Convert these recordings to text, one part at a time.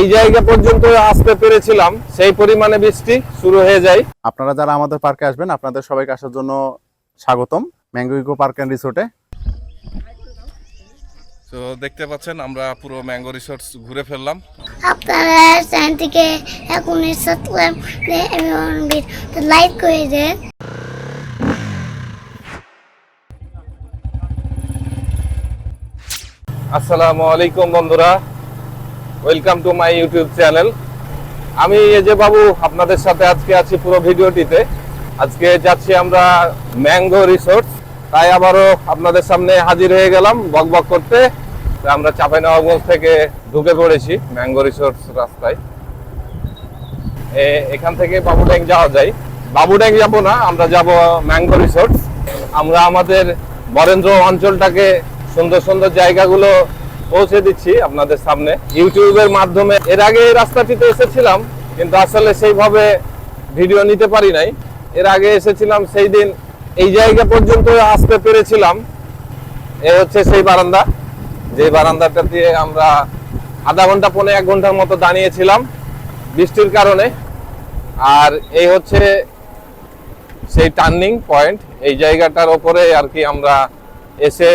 এই জায়গা পর্যন্ত আসতে পেরেছিলাম সেই পরিমাণে বৃষ্টি শুরু হয়ে যায়। আপনারা যারা আমাদের পার্কে আসবেন আপনাদের সবাইকে আসার জন্য স্বাগতম ম্যাঙ্গো ইকো পার্ক অ্যান্ড রিসোর্টে। তো দেখতে পাচ্ছেন আমরা পুরো ম্যাঙ্গো রিসোর্টস ঘুরে ফেললাম। আপনারা চ্যানেলটিকে এখনই সাবস্ক্রাইব লাইক করে দেন। আসসালামু আলাইকুম বন্ধুরা। Welcome to my YouTube channel আমি এজে বাবু আপনাদের সাথে আজকে আছি পুরো ভিডিওটিতে। আজকে যাচ্ছি আমরা ম্যাঙ্গো রিসোর্ট। তাই আবারও আপনাদের সামনে হাজির হয়ে গেলাম বক বক করতে। আমরা চাঁপাইনবাবগঞ্জ থেকে ঢুকে পড়েছি ম্যাঙ্গো রিসোর্টস রাস্তায়। এখান থেকে বাবুড্যাং যাওয়া যায়। বাবুড্যাং যাব না, আমরা যাব ম্যাঙ্গো রিসোর্টস আমরা আমাদের বরেন্দ্র অঞ্চলটাকে সুন্দর সুন্দর জায়গাগুলো পৌঁছে দিচ্ছি আপনাদের সামনে। ইউটিউবের মাধ্যমে এর আগে এই রাস্তাটিতে এসেছিলাম, কিন্তু আসলে সেইভাবে ভিডিও নিতে পারি নাই। এর আগে এসেছিলাম, সেই দিন এই জায়গা পর্যন্ত আসতে পেরেছিলাম। এ হচ্ছে সেই বারান্দা। যে বারান্দাটা দিয়ে আমরা আধা ঘণ্টা, পৌনে এক ঘণ্টার মতো দাঁড়িয়েছিলাম বৃষ্টির কারণে। আর এই হচ্ছে সেই টার্নিং পয়েন্ট এই জায়গাটার ওপরে আর কি আমরা এসে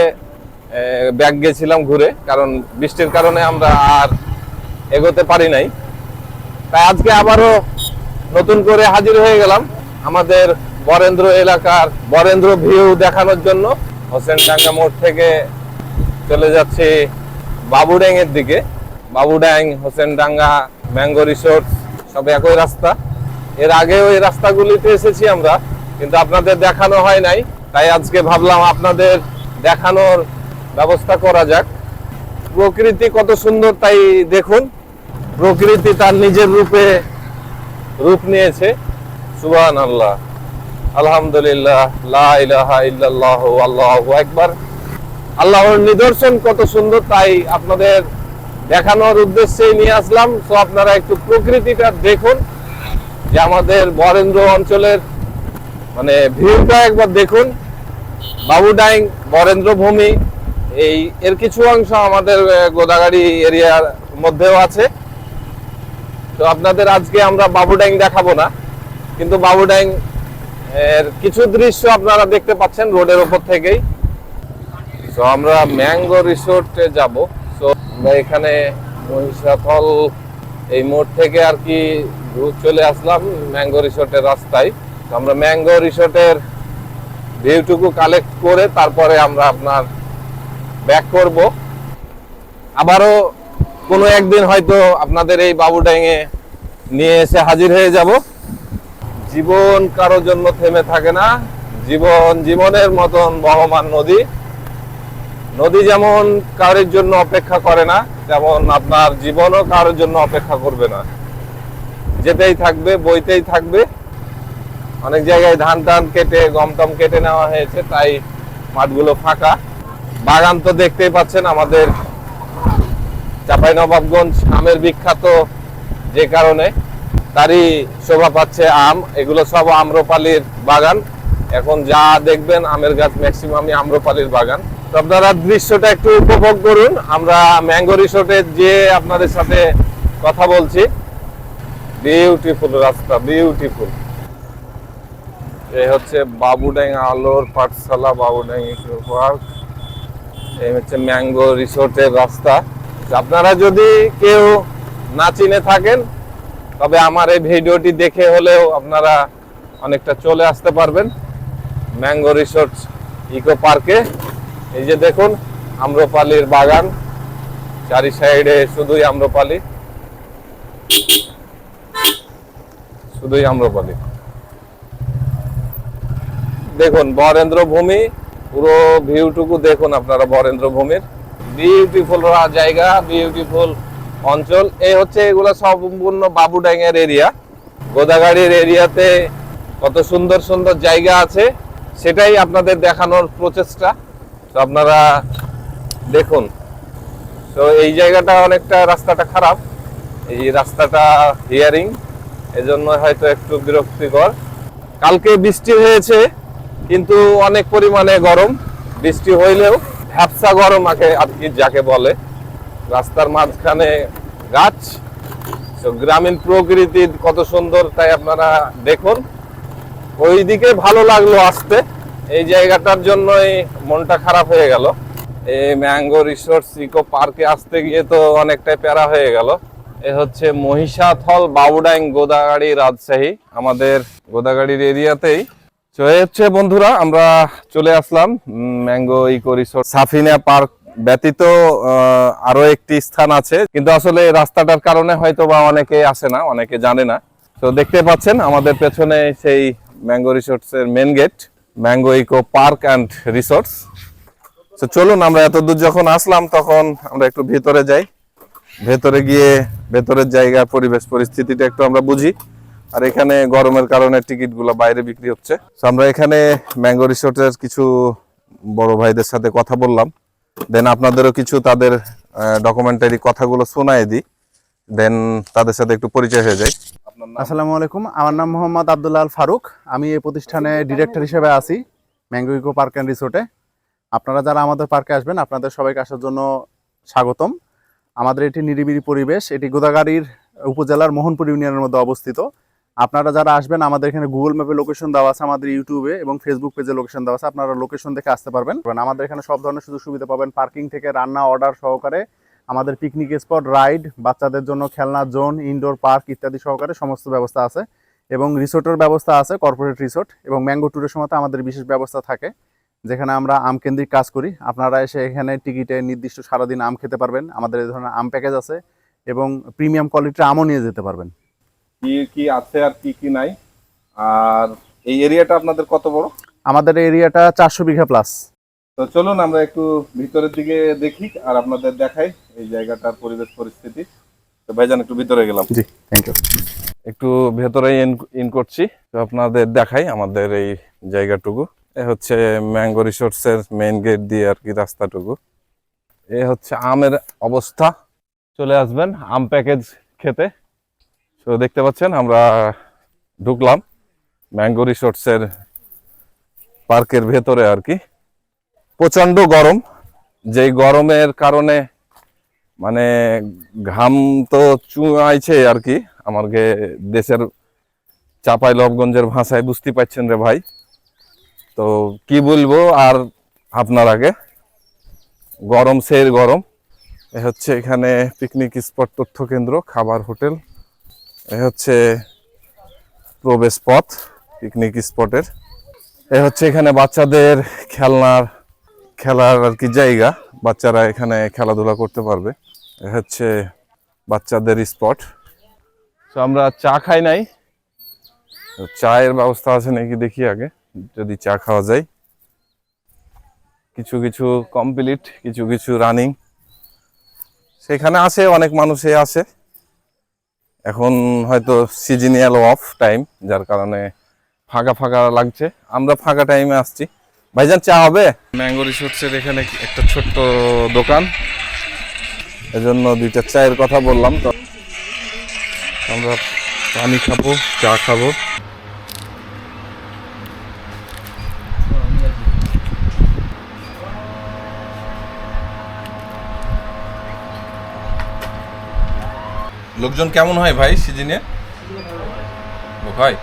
ব্যাগ গেছিলাম ঘুরে, কারণ বৃষ্টির কারণে আমরা আর এগোতে পারি নাই। তাই আজকে আবারও নতুন করে হাজির হয়ে গেলাম আমাদের বরেন্দ্র এলাকার, বরেন্দ্র ভিউ দেখানোর জন্য। হোসেনডাঙ্গা মোড় থেকে চলে যাচ্ছে বাবুড্যাং এর দিকে। বাবুড্যাং হোসেনডাঙ্গা ম্যাঙ্গো রিসোর্ট সব একই রাস্তা। এর আগেও এই রাস্তাগুলিতে এসেছি আমরা, কিন্তু আপনাদের দেখানো হয় নাই। তাই আজকে ভাবলাম আপনাদের দেখানোর ব্যবস্থা করা যাক। প্রকৃতি কত সুন্দর তাই দেখুন। প্রকৃতি তার নিজের রূপে রূপ নিয়েছে। সুবহান আল্লাহ আলহামদুলিল্লাহ, লা ইলাহা ইল্লাল্লাহু আল্লাহু আকবার। আল্লাহর নিদর্শন কত সুন্দর তাই আপনাদের দেখানোর উদ্দেশ্যে নিয়ে আসলাম। তো আপনারা একটু প্রকৃতিটা দেখুন। যে আমাদের বরেন্দ্র অঞ্চলের মানে ভিউটা একবার দেখুন। বাবুডাইং বরেন্দ্র ভূমি এই, এর কিছু অংশ আমাদের গোদাগাড়ি এরিয়ার মধ্যেও আছে। তো আপনাদের আজকে আমরা বাবুডাইং দেখাবো না, কিন্তু বাবুডাইং এর কিছু দৃশ্য আপনারা দেখতে পাচ্ছেন রোডের ওপর থেকেই। তো আমরা ম্যাঙ্গো রিসোর্টে যাব। তো আমরা এখানে মহিষাথল, এই মোড় থেকে আর কি চলে আসলাম ম্যাঙ্গো রিসোর্টের রাস্তায়। তো আমরা ম্যাঙ্গো রিসোর্টের ভিউটুকু কালেক্ট করে তারপরে আমরা আপনার ব্যাক করব। আবারও কোনো একদিন হয়তো আপনাদের এই বাবুডাইংয়ে নিয়ে এসে হাজির হয়ে যাব। জীবন কারোর জন্য থেমে থাকে না। জীবন জীবনের মতন বহমান নদী। নদী যেমন কারোর জন্য অপেক্ষা করে না, তেমন আপনার জীবনও কারোর জন্য অপেক্ষা করবে না। যেতেই থাকবে, বইতেই থাকবে। অনেক জায়গায় ধান টান কেটে, গম টম কেটে নেওয়া হয়েছে, তাই মাঠগুলো ফাঁকা। বাগান তো দেখতেই পাচ্ছেন, আমাদের চাপাই নবাবগঞ্জ আমের বিখ্যাত যে কারণে তারই শোভা পাচ্ছে আম। এগুলো সব আম্রপালির বাগান। এখন যা দেখবেন আমের গাছ ম্যাক্সিমামই আম্রপালির বাগান। তো আপনারা দৃশ্যটা একটু উপভোগ করুন। আমরা ম্যাঙ্গো রিসোর্টে যে আপনাদের সাথে কথা বলছি বিউটিফুল রাস্তা বিউটিফুল এই হচ্ছে বাবুডাং আলোর পাঠশালা বাবুডাং ইকো পার্ক। এই হচ্ছে ম্যাঙ্গো রিসোর্টের রাস্তা। আপনারা যদি কেউ না চিনে থাকেন, তবে আমার এই ভিডিওটি দেখে হলেও আপনারা অনেকটা চলে আসতে পারবেন ম্যাঙ্গো রিসোর্ট ইকো পার্কে। এই যে দেখুন, আম্রপালির বাগান, চারি সাইডে শুধুই আম্রপালি। শুধুই আম্রপালি। দেখুন বরেন্দ্র ভূমি পুরো ভিউটুকু দেখুন আপনারা বরেন্দ্র ভূমির। বিউটিফুল জায়গা বিউটিফুল অঞ্চল। এই হচ্ছে এগুলো সম্পূর্ণ বাবুডাং এর এরিয়া গোদাগাড়ির এরিয়াতে কত সুন্দর সুন্দর জায়গা আছে, সেটাই আপনাদের দেখানোর প্রচেষ্টা। তো আপনারা দেখুন। তো এই জায়গাটা অনেকটা রাস্তাটা খারাপ। এই রাস্তাটা হিয়ারিং এজন্য হয়তো একটু বিরক্তিকর। কালকে বৃষ্টি হয়েছে। কিন্তু অনেক পরিমাণে গরম, বৃষ্টি হইলেও ভ্যাপসা গরম আগে আর কি যাকে বলে। রাস্তার মাঝখানে গাছ গ্রামীণ প্রকৃতি কত সুন্দর তাই আপনারা দেখুন। ওইদিকে ভালো লাগল আসতে। এই জায়গাটার জন্যই মনটা খারাপ হয়ে গেল। এই ম্যাঙ্গো রিসোর্ট ইকো পার্কে আসতে গিয়ে তো অনেকটাই প্যারা হয়ে গেল। এ হচ্ছে মহিষাথল বাবুডাইং গোদাগাড়ি রাজশাহী। আমাদের গোদাগাড়ির এরিয়াতেই তো হচ্ছে বন্ধুরা, আমরা চলে আসলাম mango eco resort Safina park ব্যতীত আরও একটি স্থান আছে। কিন্তু আসলে রাস্তাটার কারণে হয়তো বা অনেকে আসে না, অনেকে জানে না। তো দেখতে পাচ্ছেন, আমাদের পেছনে সেই ম্যাঙ্গো রিসোর্টস এর main gate mango eco park and resorts তো চলুন, আমরা এত দূর যখন আসলাম, তখন আমরা একটু ভেতরে যাই। ভেতরে গিয়ে, ভেতরের জায়গার পরিবেশ, পরিস্থিতিটা একটু আমরা বুঝি। আর এখানে গরমের কারণে টিকিটগুলো বাইরে বিক্রি হচ্ছে। আমরা এখানে ম্যাঙ্গো রিসোর্টের কিছু বড় ভাইদের সাথে কথা বললাম। দেন আপনাদেরও কিছু তাদের ডকুমেন্টারি কথাগুলো শোনায় দিই। দেন তাদের সাথে একটু পরিচয় হয়ে যায় আসসালামু আলাইকুম। আমার নাম মোহাম্মদ আবদুল্লাহ আল ফারুক। আমি এই প্রতিষ্ঠানে ডিরেক্টর হিসেবে আছি ম্যাঙ্গো ইকো পার্ক অ্যান্ড রিসোর্টে। আপনারা যারা আমাদের পার্কে আসবেন, আপনাদের সবাইকে আসার জন্য স্বাগতম। আমাদের এটি নিরিবিলি পরিবেশ। এটি গোদাগাড়ির উপজেলার মোহনপুর ইউনিয়নের মধ্যে অবস্থিত। আপনারা যারা আসবেন, আমাদের এখানে গুগল ম্যাপে লোকেশন দেওয়া আছে আমাদের ইউটিউবে এবং ফেসবুক পেজে লোকেশন দেওয়া আছে। আপনারা লোকেশন দেখে আসতে পারবেন। আমাদের এখানে সব ধরনের সুযোগ সুবিধা পাবেন। পার্কিং থেকে রান্না অর্ডার সহকারে, আমাদের পিকনিক স্পট রাইড বাচ্চাদের জন্য খেলনা জোন ইনডোর পার্ক ইত্যাদি সহকারে সমস্ত ব্যবস্থা আছে। এবং রিসোর্টের ব্যবস্থা আছে কর্পোরেট রিসোর্ট এবং ম্যাঙ্গো ট্যুরের সময় আমাদের বিশেষ ব্যবস্থা থাকে, যেখানে আমরা আম কেন্দ্রিক কাজ করি। আপনারা এসে এখানে টিকিটে নির্দিষ্ট সারাদিন আম খেতে পারবেন। আমাদের এই ধরনের আম প্যাকেজ আছে এবং প্রিমিয়াম কোয়ালিটির আমও নিয়ে যেতে পারবেন। কি কি আছে আর কি কি নাই? আর এই এরিয়াটা আপনাদের কত বড়? আমাদের এরিয়াটা চারশো বিঘা প্লাস তো চলুন আমরা একটু ভিতরের দিকে দেখি আর আপনাদের দেখাই এই জায়গাটার পরিবেশ পরিস্থিতি। তো ভাইজান একটু ভিতরে গেলাম। জি থ্যাংক ইউ একটু ভেতরে ইন করছি। তো আপনাদের দেখাই আমাদের এই জায়গাটুকু। এ হচ্ছে ম্যাঙ্গো রিসোর্টস এর মেইন গেট দিয়ে আর কি রাস্তাটুকু। এ হচ্ছে আমের অবস্থা। চলে আসবেন আম প্যাকেজ খেতে। তো দেখতে পাচ্ছেন, আমরা ঢুকলাম ম্যাঙ্গো রিসোর্টস এর পার্কের ভেতরে আর কি। প্রচণ্ড গরম। যেই গরমের কারণে মানে ঘাম তো চুয়াইছে আর কি আমার গে দেশের চাপাই লবগঞ্জের ভাষায় বুঝতে পারছেন রে ভাই। তো কি বলব আর আপনার আগে? গরম, সের গরম। এ হচ্ছে এখানে পিকনিক স্পট তথ্য কেন্দ্র খাবার হোটেল। এ হচ্ছে প্রবেশ পথ পিকনিক স্পটের এ হচ্ছে এখানে বাচ্চাদের খেলনার, খেলার আর কি জায়গা। বাচ্চারা এখানে খেলাধুলা করতে পারবে। এ হচ্ছে বাচ্চাদের স্পট তো আমরা চা খাই নাই। চায়ের ব্যবস্থা আছে নাকি দেখি আগে, যদি চা খাওয়া যায়। কিছু কিছু কমপ্লিট কিছু কিছু রানিং সেখানে আসে, অনেক মানুষে আসে। এখন হয়তো সিজনিয়াল অফ টাইম যার কারণে ফাঁকা ফাঁকা লাগছে। আমরা ফাঁকা টাইমে আসছি। ভাইজান চা হবে? ম্যাঙ্গো রিসোর্টসের এখানে একটা ছোট্ট দোকান। এজন্য দুইটা চায়ের কথা বললাম। তো আমরা পানি খাব চা খাব। লোকজন কেমন হয় ভাই সিজনে? হয়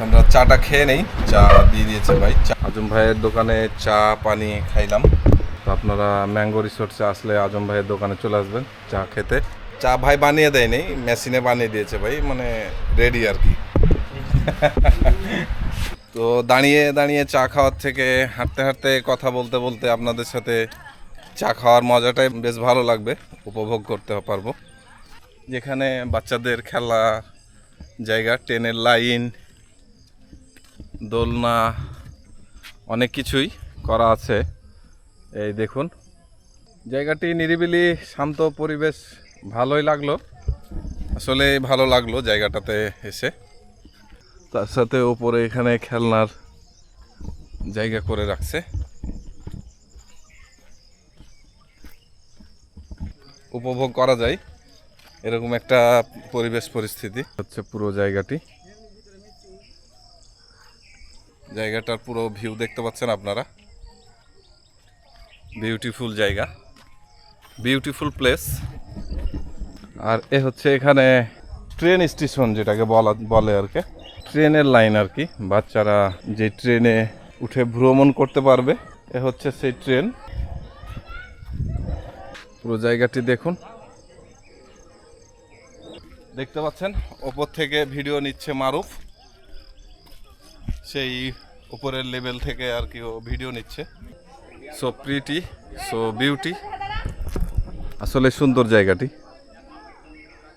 আমরা চাটা খেয়ে নেই, চা দিয়ে দিয়েছে ভাই, চা- আজম ভাইয়ের দোকানে চা, পানি খাইলাম। তো আপনারা ম্যাঙ্গো রিসোর্টসে আসলে আজম ভাইয়ের দোকানে চলে আসবেন চা খেতে। চা ভাই বানিয়ে দেয়নি, মেশিনে বানিয়ে দিয়েছে ভাই মানে রেডি আর কি। তো দাঁড়িয়ে দাঁড়িয়ে চা খাওয়ার থেকে হাঁটতে হাঁটতে কথা বলতে বলতে আপনাদের সাথে চা খাওয়ার মজাটাই বেশ ভালো লাগবে, উপভোগ করতে পারব। যেখানে বাচ্চাদের খেলা, জায়গা, ট্রেনের লাইন, দোলনা, অনেক কিছুই করা আছে। এই দেখুন, জায়গাটি নিরিবিলি, শান্ত পরিবেশ, ভালোই লাগল। আসলে ভালো লাগল জায়গাটাতে এসে। তার সাথে উপরে এখানে খেলনার জায়গা করে রাখছে। উপভোগ করা যায়। এরকম একটা পরিবেশ পরিস্থিতি। হচ্ছে পুরো জায়গাটি। জায়গাটার পুরো ভিউ দেখতে পাচ্ছেন আপনারা। বিউটিফুল জায়গা। বিউটিফুল প্লেস আর এ হচ্ছে এখানে ট্রেন স্টেশন যেটাকে বলা বলে আর কি। ট্রেনের লাইন আর কি। বাচ্চারা যে ট্রেনে উঠে ভ্রমণ করতে পারবে এ হচ্ছে সেই ট্রেন পুরো জায়গাটি দেখুন। দেখতে পাচ্ছেন, ওপর থেকে ভিডিও নিচ্ছে মারুফ। সেই উপরের লেভেল থেকে আর কি ভিডিও নিচ্ছে। সো প্রিটি সো বিউটি আসলে সুন্দর জায়গাটি।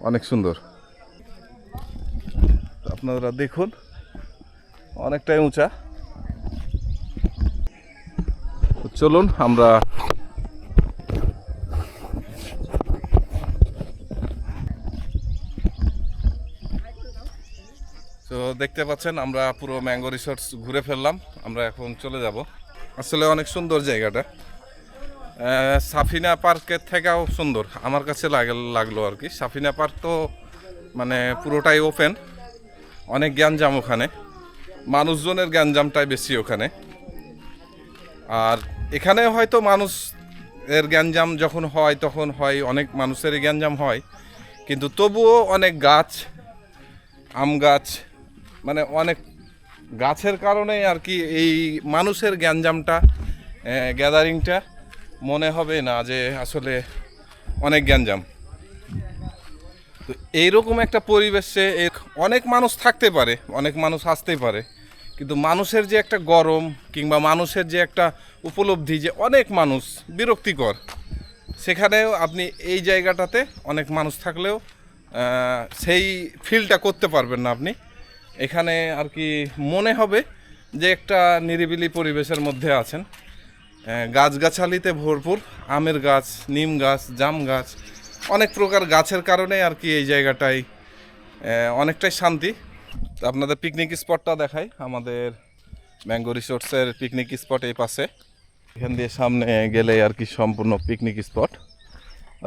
অনেক সুন্দর। আপনারা দেখুন, অনেকটাই উঁচা। চলুন, আমরা দেখতে পাচ্ছেন, আমরা পুরো ম্যাঙ্গো রিসোর্টস ঘুরে ফেললাম, আমরা এখন চলে যাব। আসলে অনেক সুন্দর জায়গাটা। সাফিনা পার্কের থেকেও সুন্দর, আমার কাছে লাগ- লাগল আর কি। সাফিনা পার্ক তো মানে পুরোটাই ওপেন অনেক জ্ঞানজাম ওখানে, মানুষজনের জ্ঞানজামটাই বেশি ওখানে। আর এখানে হয়তো মানুষ এর জ্ঞানজাম যখন হয়, তখন হয়, অনেক মানুষেরই জ্ঞানজাম হয়, কিন্তু তবুও অনেক গাছ, আম গাছ মানে অনেক গাছের কারণে আর কি এই মানুষের জ্ঞানজামটা গ্যাদারিংটা মনে হবে না যে আসলে অনেক জ্ঞানজাম তো এইরকম একটা পরিবেশে অনেক মানুষ থাকতে পারে, অনেক মানুষ আসতে পারে, কিন্তু মানুষের যে একটা গরম কিংবা মানুষের যে একটা উপলব্ধি যে অনেক মানুষ বিরক্তিকর, সেখানেও আপনি এই জায়গাটাতে অনেক মানুষ থাকলেও সেই ফিলটা করতে পারবেন না আপনি। এখানে আর কি মনে হবে যে একটা নিরিবিলি পরিবেশের মধ্যে আছেন। গাছগাছালিতে ভরপুর আমের গাছ নিম গাছ জাম গাছ অনেক প্রকার গাছের কারণে আর কি এই জায়গাটায় আহ, অনেকটাই শান্তি। আপনাদের পিকনিক স্পটটা দেখাই আমাদের ম্যাঙ্গো রিসোর্টসের পিকনিক স্পট এই পাশে। এখান দিয়ে সামনে গেলে আর কি সম্পূর্ণ পিকনিক স্পট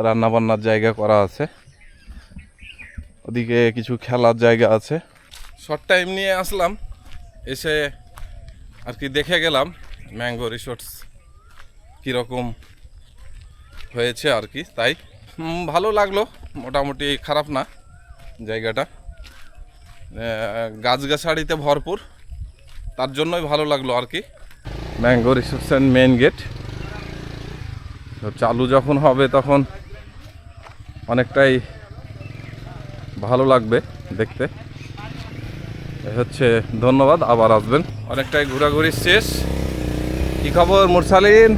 রান্নাবান্নার জায়গা করা আছে। ওদিকে কিছু খেলার জায়গা আছে। শর্ট টাইম নিয়ে আসলাম, এসে আর কি দেখে গেলাম ম্যাঙ্গো রিসোর্টস কীরকম হয়েছে আর কি। তাই ভালো লাগল, মোটামুটি খারাপ না জায়গাটা। গাছগাছাড়িতে ভরপুর, তার জন্যই ভালো লাগল আর কি। Mango reception main gate. তো চালু যখন হবে তখন অনেকটাই ভালো লাগবে দেখতে। হচ্ছে ধন্যবাদ আবার আসবেন। অনেকটাই ঘোরাঘুরি শেষ। কি খবর মুরসালিন?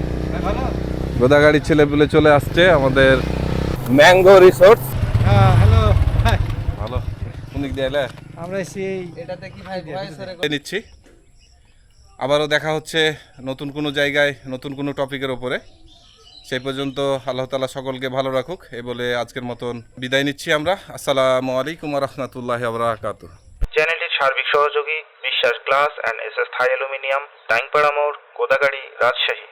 গোদাগাড়ি ছেলেপুলে চলে আসছে আমাদের ম্যাঙ্গো রিসোর্ট হ্যাঁ হ্যালো ভালো। কোন দিক দিয়ে এলে? আমরা সেই নিচ্ছি। আবারও দেখা হচ্ছে নতুন কোনো জায়গায় নতুন কোনো টপিকের ওপরে। সেই পর্যন্ত আল্লাহ তালা সকলকে ভালো রাখুক এ বলে আজকের মতন বিদায় নিচ্ছি আমরা। আসসালামু আলাইকুম রহমতুল্লাহ আবরাকাত সার্বিক সহযোগী Biswas glass and S S Thai aluminium Taingpara মোড় কোদাগাড়ি রাজশাহী।